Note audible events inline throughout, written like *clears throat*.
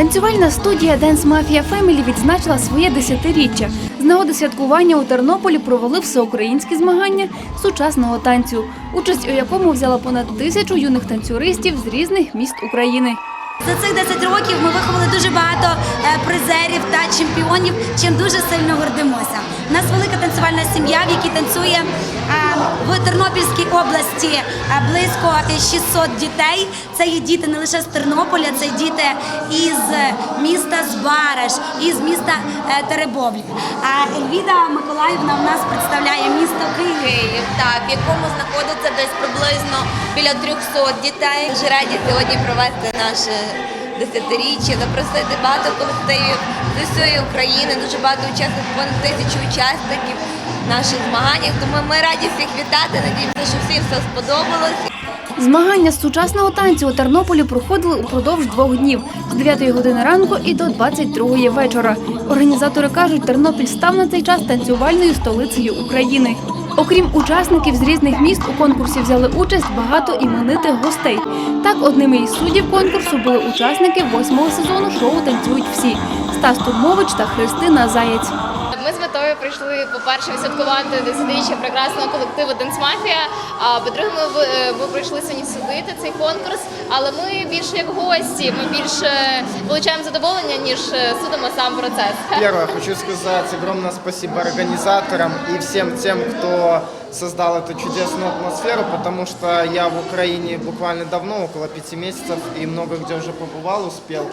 Танцювальна студія Dance Mafia Family відзначила своє десятиріччя. З нагоди святкування у Тернополі провели всеукраїнські змагання сучасного танцю, участь у якому взяла понад тисячу юних танцюристів з різних міст України. За цих 10 років ми виховали дуже багато е, призерів та чемпіонів, чим дуже сильно гордимося. У нас велика танцювальна сім'я, в якій танцює е, в Тернопільській області е, близько 600 дітей. Це є діти не лише з Тернополя, це діти із міста Збараж, із міста е, Теребовлі. А Ельвіда Миколаївна в нас представляє місто. Київ, так, в якому знаходиться десь приблизно біля 300 дітей. Дуже раді сьогодні провести наше десятиріччя, запросити багато колективів з усієї України, дуже багато учасників, понад тисячу учасників наших змаганнях. Тому ми раді всіх вітати. Надіємося, що всім все сподобалось. Змагання з сучасного танцю у Тернополі проходили упродовж двох днів з 9 години ранку і до 22 вечора. Організатори кажуть, Тернопіль став на цей час танцювальною столицею України. Окрім учасників з різних міст у конкурсі взяли участь багато іменитих гостей. Так, одними із суддів конкурсу були учасники восьмого сезону шоу Танцюють всі Стас Турмович та Христина Заєць. Ми з прийшли, по-перше, святкувати десятиріччя прекрасного колективу Денсмафія. А по-друге, ми, е, ми прийшли сьогодні судити цей конкурс, але ми більше як гості, ми більше получаємо задоволення, ніж е, судимо сам процес. Перше, хочу сказати огромне спасибо організаторам і всім тим, кто создал эту чудесную атмосферу, потому что я в Украине буквально давно, около пяти месяцев, и много где уже побывал, успел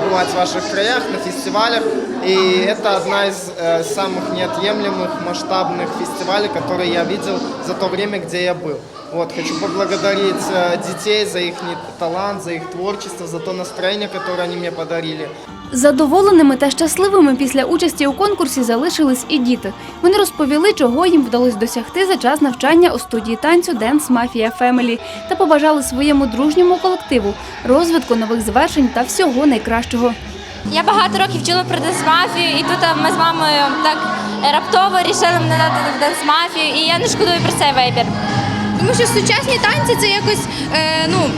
побывать в ваших краях, на фестивалях. И это одна из э, самых неотъемлемых масштабных фестивалей, которые я видел за то время, где я был. Вот, хочу поблагодарить э, детей за их талант, за их творчество, за то настроение, которое они мне подарили. Задоволеними та щасливими після участі у конкурсі залишились і діти. Вони розповіли, чого їм вдалося досягти за час навчання у студії танцю Dance Mafia Family та побажали своєму дружньому колективу розвитку нових звершень та всього найкращого. Я багато років вчила про дансмафію, і тут ми з мамою так е, раптово вирішили мене дати в дансмафію, і я не шкодую про цей вибір. Тому що сучасні танці це якось е, ну,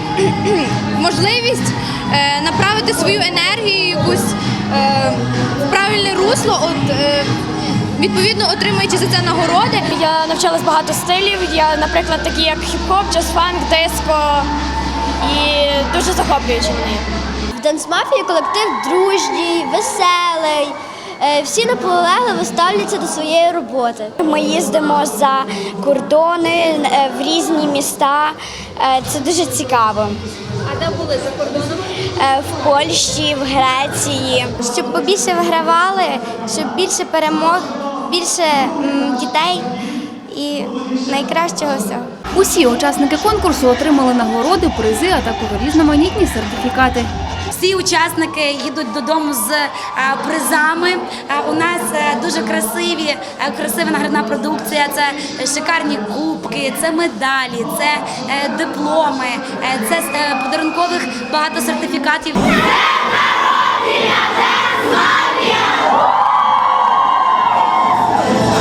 *clears throat* можливість е, направити свою енергію якусь е, в правильне русло, от, е, відповідно отримуючи за це нагороди. Я навчалась багато стилів. Я, наприклад, такі як хіп-хоп, джаз-фанк, диско. І дуже захоплюючи мені. В Дансмафії колектив дружній, веселий. Е, Всі наполегливо ставляться до своєї роботи. Ми їздимо за кордони е, в різні міста. Е, Це дуже цікаво. А де були за кордоном? В Польщі, в Греції. Щоб побільше вигравали, щоб більше перемог, більше дітей і найкращого всього. Усі учасники конкурсу отримали нагороди, призи, а також різноманітні сертифікати. Всі учасники їдуть додому з е, призами. Е, У нас е, дуже красиві, красива наградна продукція. Це шикарні кубки, це медалі, це дипломи, це подарункових багато сертифікатів.